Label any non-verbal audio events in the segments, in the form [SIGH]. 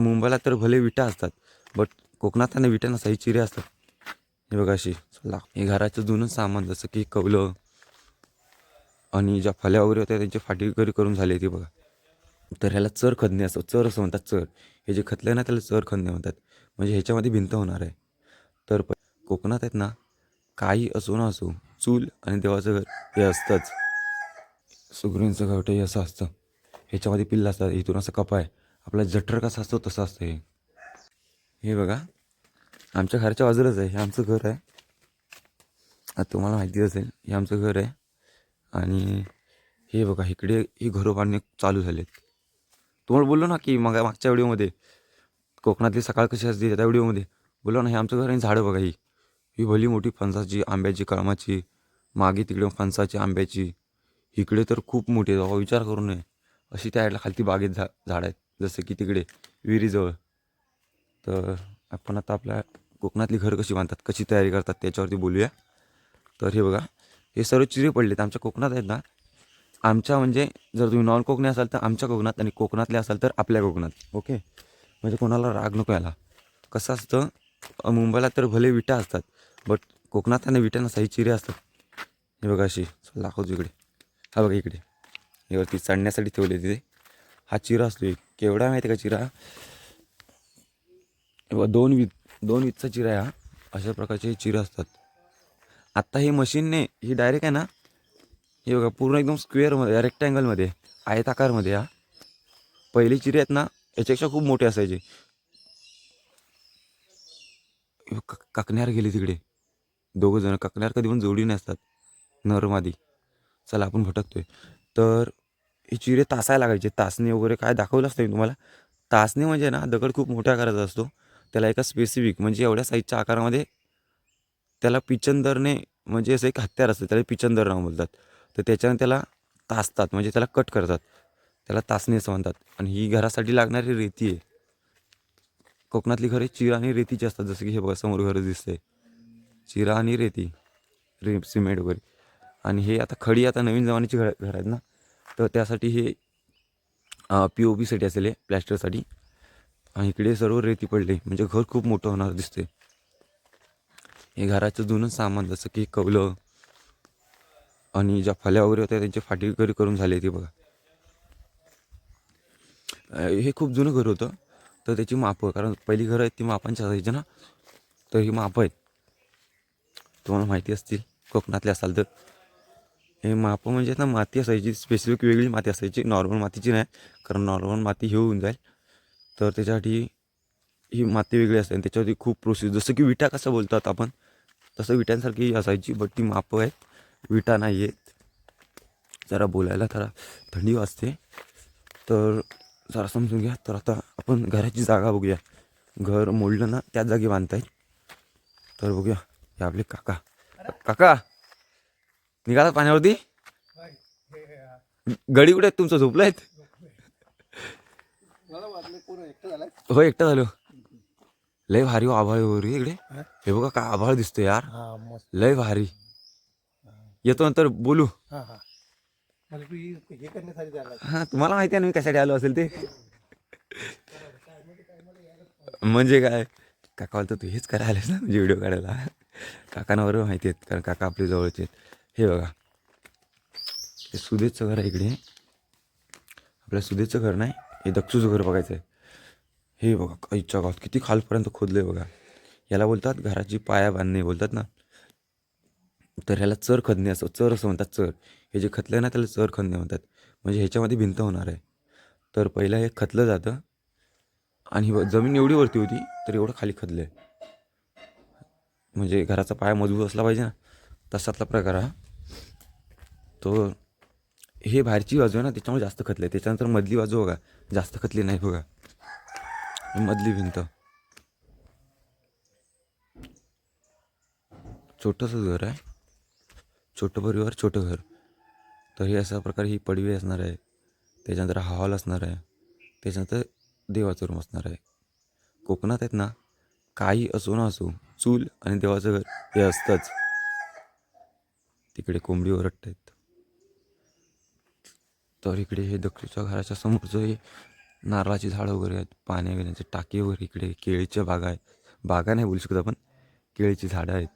मुंबईला तर भले विटा असतात बट कोकणात त्यांना विटा नसतात ही चिरे असतात. हे बघा अशी चला. हे घराचं जुनं सामान जसं की कवलं आणि ज्या फल्या वगैरे होत्या त्यांची फाटी वगैरे करून झाली ती बघा. तर ह्याला चर खदणे असं चर असं म्हणतात चर. हे जे खतलं ना त्याला चर खदणे म्हणतात. म्हणजे ह्याच्यामध्ये भिंत होणार आहे. तर कोकणात आहेत ना काही असो ना असो चूल आणि देवाचं घर हे असतंच. सुगरींचं घरटं हे असं असतं. ह्याच्यामध्ये पिल्ला असतात. इथून असं कपाय. आपला जठर कसा असतो तसं असतं हे. हे बघा. आमच्या घरच्या बाजूलाच आहे. हे आमचं घर आहे. आता तुम्हाला माहिती असेल हे आमचं घर आहे. आणि हे बघा इकडे ही घरं बांधणे चालू झालेत. तुम्हाला बोललो ना की मग मागच्या व्हिडिओमध्ये कोकणातली सकाळ कशी असते त्या व्हिडिओमध्ये. बोललो ना हे आमचं घर आणि झाडं बघा ही. ही भली मोठी फणसाची आंब्याची कळमाची मागे तिकडे फणसाची आंब्याची. इकडे तर खूप मोठी आहे बाबा विचार करू नये. अशी त्या साईडला खालती बागेत झा झाड आहेत. जसं की तिकडे विहिरीजवळ. तर आपण आता आपल्या कोकणातली घरं कशी बांधतात कशी तयारी करतात त्याच्यावरती बोलूया. तर हे बघा हे सर्व चिरे पडलेत. आमच्या कोकणात आहेत ना आमच्या म्हणजे जर तुम्ही नॉन कोकणी असाल तर आमच्या कोकणात आणि कोकणातले असाल तर आपल्या कोकणात. ओके? म्हणजे कोणाला राग नको याला. कसं असतं मुंबईला तर भले विटा असतात बट कोकणात आणि विटा नसतात ही चिरे असतात. हे बघा अशी दाखवतो इकडे. हा बघा इकडे. हे वरती चढण्यासाठी ठेवले तिथे हा चिरा असतो एक. केवढा माहिती आहे का चिरा? दोन वीत दोन वीतचा चिरा आहे हा. अशा प्रकारचे चिरा असतात. आत्ता ही मशीनने ही डायरेक्ट आहे ना हे बघा पूर्ण एकदम स्क्वेअरमध्ये रेक्टँगलमध्ये आयताकारमध्ये हा. पहिले चिरे आहेत ना याच्यापेक्षा खूप मोठे असायचे. हे काकण्यार गेले तिकडे. दोघं जण काकण्यार कधी पण जोडी नसतात. नरमादी चला आपण भटकतोय. तर हे चिरे तासायला लागायचे. तासणी वगैरे काय दाखवलं असतं नाही तुम्हाला. तासणे म्हणजे ना दगड खूप मोठ्या आकाराचा असतो. त्याला एका स्पेसिफिक म्हणजे एवढ्या साईजच्या आकारामध्ये त्याला पिचंदरने म्हणजे असं एक हत्यार असतं. त्याला पिचंदर नाव बोलतात. तर त्याच्याने त्याला तासतात म्हणजे त्याला कट करतात. त्याला तासणे असं म्हणतात. आणि ही घरासाठी लागणारी रेती आहे. कोकणातली घरे चिरा आणि रेतीची असतात. जसं की हे बघा समोर घरं दिसतंय. चिरा आणि रेती रे सिमेंट वगैरे. आणि हे आता खडी आता नवीन जमान्याची घर घर आहेत ना. तर त्यासाठी हे पी ओ पीसाठी असेल हे प्लॅस्टरसाठी. आणि इकडे सर्व रेती पडले म्हणजे घर खूप मोठं होणार दिसते हे घराचं जुनं सामान जसं की कवलं आणि ज्या फल्या वगैरे होत्या त्यांचे फाटी वगैरे करून झाले ते बघा. हे खूप जुनं घर होतं तर त्याची मापं कारण पहिली घरं आहेत ती मापांची असायची ना. तर ही माप आहेत. तुम्हाला माहिती असतील कोकणातले असाल तर. हे मापं म्हणजे ना माती असायची स्पेसिफिक वेगळी माती असायची. नॉर्मल मातीची नाही कारण नॉर्मल माती हे होऊन जाईल. तर त्याच्यासाठी ही माती वेगळी असते आणि त्याच्यावरती खूप प्रोसेस जसं की विटा कसं बोलतात आपण तसं विटांसारखी असायची बट ती मापं आहेत. विटा नाही आहेत. जरा बोलायला जरा थंडी वाजते. तर जरा समजून घ्या. तर आता आपण घराची जागा बघूया. घर मोडलं ना त्याच जागी बांधतायत तर बघूया हे आपले काका. काका! निघाला पाण्यावरती? गडी कुठे तुमचं? झोपलं आहेत? हो एकटा झालो. लय भारी हो आभाळ वगैरे इकडे. हे? बघा काय आभाळ दिसतो यार. लय भारी. येतो नंतर बोलू. हा हा. हे हे हा तुम्हाला माहिती आहे ना मी कशासाठी आलो असेल ते? म्हणजे काय? काका बोलतो तू हेच करायला आलेस ना म्हणजे व्हिडिओ काढायला? काकांना बरोबर माहिती आहेत कारण काका आपले जवळचे आहेत. हे बघा. हे सुदेशचं घर आहे इकडे. आपल्या सुदेशचं घर नाही हे दक्षूचं घर बघायचं आहे. हे बघा इच्छा गावात किती खालपर्यंत खोदलं आहे बघा. याला बोलतात घराची पाया बांधणे बोलतात ना. तर ह्याला चर खदणे असं चर असं म्हणतात चर. हे जे खतलं आहे ना त्याला चर खदणे म्हणतात. म्हणजे ह्याच्यामध्ये भिंत होणार आहे. तर पहिलं हे खतलं जातं. आणि जमीन एवढी वरती होती तर एवढं खाली खदलं आहे म्हणजे घराचा पाया मजबूत असला पाहिजे ना. तसातला प्रकार हा. तो हे बाहेरची बाजू आहे ना त्याच्यामुळे जास्त खतले. आहे त्याच्यानंतर मधली बाजू बघा जास्त खतली नाही बघा. मधली भिंत. छोटंसं घर आहे. छोटं परिवार छोटं घर. तर हे अशा प्रकारे ही पडवी असणार आहे. त्याच्यानंतर हा हॉल असणार आहे. त्याच्यानंतर देवाचं रूम असणार आहे. कोकणात आहेत ना काही असो ना असो चूल आणि देवाचं घर हे असतंच. तिकडे कोंबडी ओरडत आहेत तर इकडे हे दक्षिणच्या घराच्या समोरचं हे नारळाची झाडं वगैरे आहेत पाणी वगैरे टाके वगैरे इकडे केळीच्या बागा आहेत. बागा नाही बोलू शकत आपण केळीची झाडं आहेत.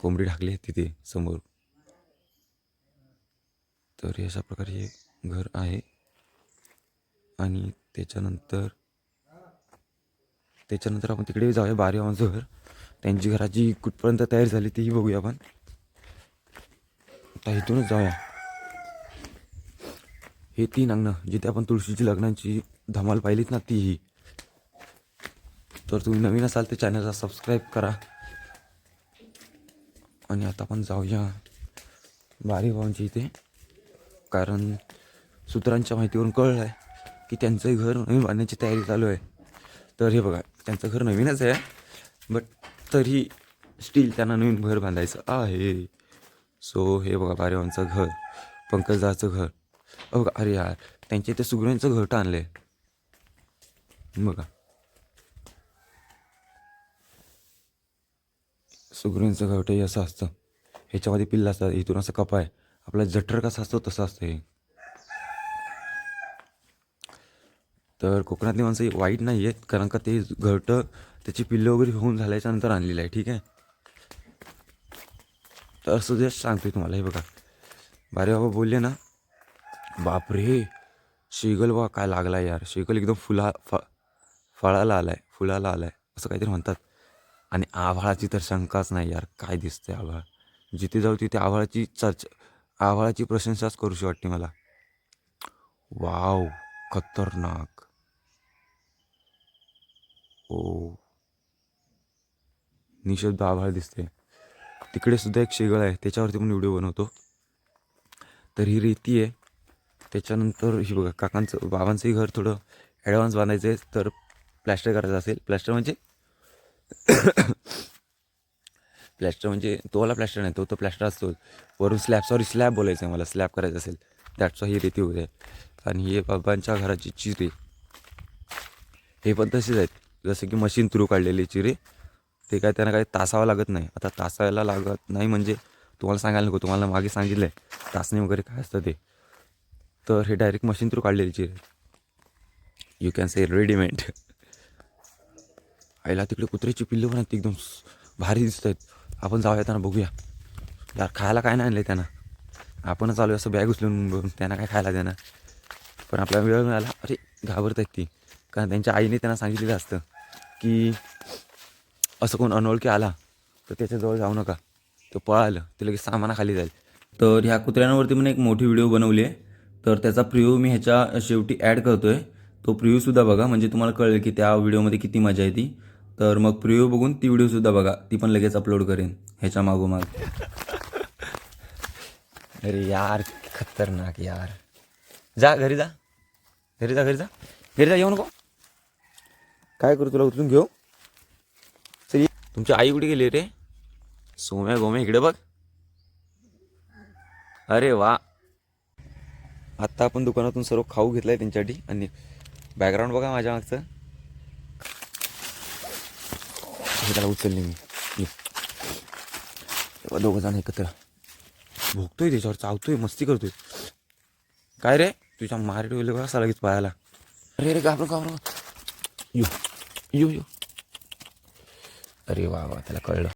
कोंबडी टाकली आहे तिथे समोर. तर अशा प्रकारे हे घर आहे. आणि त्याच्यानंतर त्याच्यानंतर आपण तिकडे जाऊया बारीवांचं घर. त्यांची घराची कुठपर्यंत तयार झाली तीही बघूया आपण. आता इथूनच जाऊया. हे तीन अंगणं जिथे आपण तुळशीची लग्नांची धमाल पाहिलीत ना तीही. तर तुम्ही नवीन असाल तर चॅनलला सबस्क्राईब करा. आणि आता आपण जाऊया बारी भावांच्या इथे. कारण सूत्रांच्या माहितीवरून कळलं आहे की त्यांचं घर नवीन बांधण्याची तयारी चालू आहे. तर हे बघा त्यांचं घर नवीनच आहे बट तरी स्टील त्यांना नवीन घर बांधायचं आहे. सो हे बघा बारेवांचं घर पंकजदाचं घर. अ बघा अरे यार त्यांच्या इथे सुगऱ्यांचं घर आणलं आहे बघा सुगऱ्यांचं घरटंही असं असतं. ह्याच्यामध्ये पिल्ल असतात इथून असं कपा आहे. आपला जठर कसा असतो तसं असतं हे. तर कोकणातली माणसं वाईट नाही आहेत कारण का ते घरटं त्याची पिल्लं वगैरे होऊन झाल्याच्यानंतर आणलेलं आहे ठीक आहे? असं जस्ट सांगतोय तुम्हाला. हे बघा. बारे बाबा बोलले ना बापरे शेगल बा काय लागला यार. शेगल एकदम फुला फ फळाला आलाय फुलाला आलाय असं काहीतरी म्हणतात. आणि आभाळाची तर शंकाच नाही यार काय दिसतंय आभाळ. जिथे जाऊ तिथे आभाळाची चर्च आभाळाची प्रशंसाच करूशी वाटते मला. वाव खतरनाक. ओ. निशब्द आभाळ दिसते तिकडे सुद्धा एक शेगळ आहे त्याच्यावरती पण व्हिडिओ बनवतो. तर ही रेती आहे. त्याच्यानंतर ही बघा काकांचं बाबांचंही घर थोडं ॲडव्हान्स बांधायचं आहे तर प्लॅस्टर करायचं असेल. प्लॅस्टर म्हणजे [COUGHS] प्लॅस्टर म्हणजे तोवाला प्लॅस्टर नाही तो तो प्लॅस्टर असतो वरून स्लॅब सॉरी स्लॅब बोलायचं आहे मला स्लॅब करायचं असेल. दॅट्स ही रेती होते आणि हे बाबांच्या घराची चिरे. हे पण तसेच आहेत. जसं की मशीन थ्रू काढलेले चिरे. ते काय त्यांना काही तासावं लागत नाही. आता तासायला लागत नाही म्हणजे तुम्हाला सांगायला नको तुम्हाला मागे सांगितलं आहे तासणी वगैरे काय असतं ते. तर हे डायरेक्ट मशीन थ्रू काढलेले चिरे यू कॅन से रेडीमेड आईला तिकडे कुत्र्याची पिल्लं पण आहेत ती एकदम भारी दिसत आहेत. आपण जाऊया त्यांना बघूया. यार खायला काय नाही आणलं त्यांना. आपणच आलो असं बॅग उचलून बघून त्यांना काय खायला देणार. पण आपला वेळ मिळाला. अरे घाबरत आहेत ती. कारण त्यांच्या आईने त्यांना सांगितलेलं असतं की असं कोण अनोळखी आला तर त्याच्याजवळ जाऊ नका. तो पळालं ते लगेच सामानाखाली जाईल. तर ह्या कुत्र्यांवरती पण एक मोठी व्हिडिओ बनवली आहे. तर त्याचा प्रिव्ह्यू मी ह्याच्या शेवटी ॲड करतो आहे तो प्रिव्ह्यूसुद्धा बघा म्हणजे तुम्हाला कळेल की त्या व्हिडिओमध्ये किती मजा येते तर मग प्रिव्ह्यू बघून ती व्हिडिओसुद्धा बघा ती पण लगेच अपलोड करेन ह्याच्या मागोमाग. अरे यार खतरनाक यार. जा घरी जा. घरी जा घरी जा. घरी जा येऊ नको. काय करू तुला उचलून घेऊ? तुमची आई कुठे गेली रे? सोम्या गोम्या इकडे बघ. अरे वा. आत्ता आपण दुकानातून सर्व खाऊ घेतलाय त्यांच्यासाठी आणि बॅकग्राऊंड बघा माझ्या मागचं. हे त्याला उचलले मी. दोघं जण एकत्र. भोगतोय त्याच्यावर चावतोय मस्ती करतोय. काय रे? तुझ्या मारेट वगैरे कसा लगेच पायाला अरे अरे घाबरू घाबरू. यो यो यो. अरे वा वा त्याला कळलं.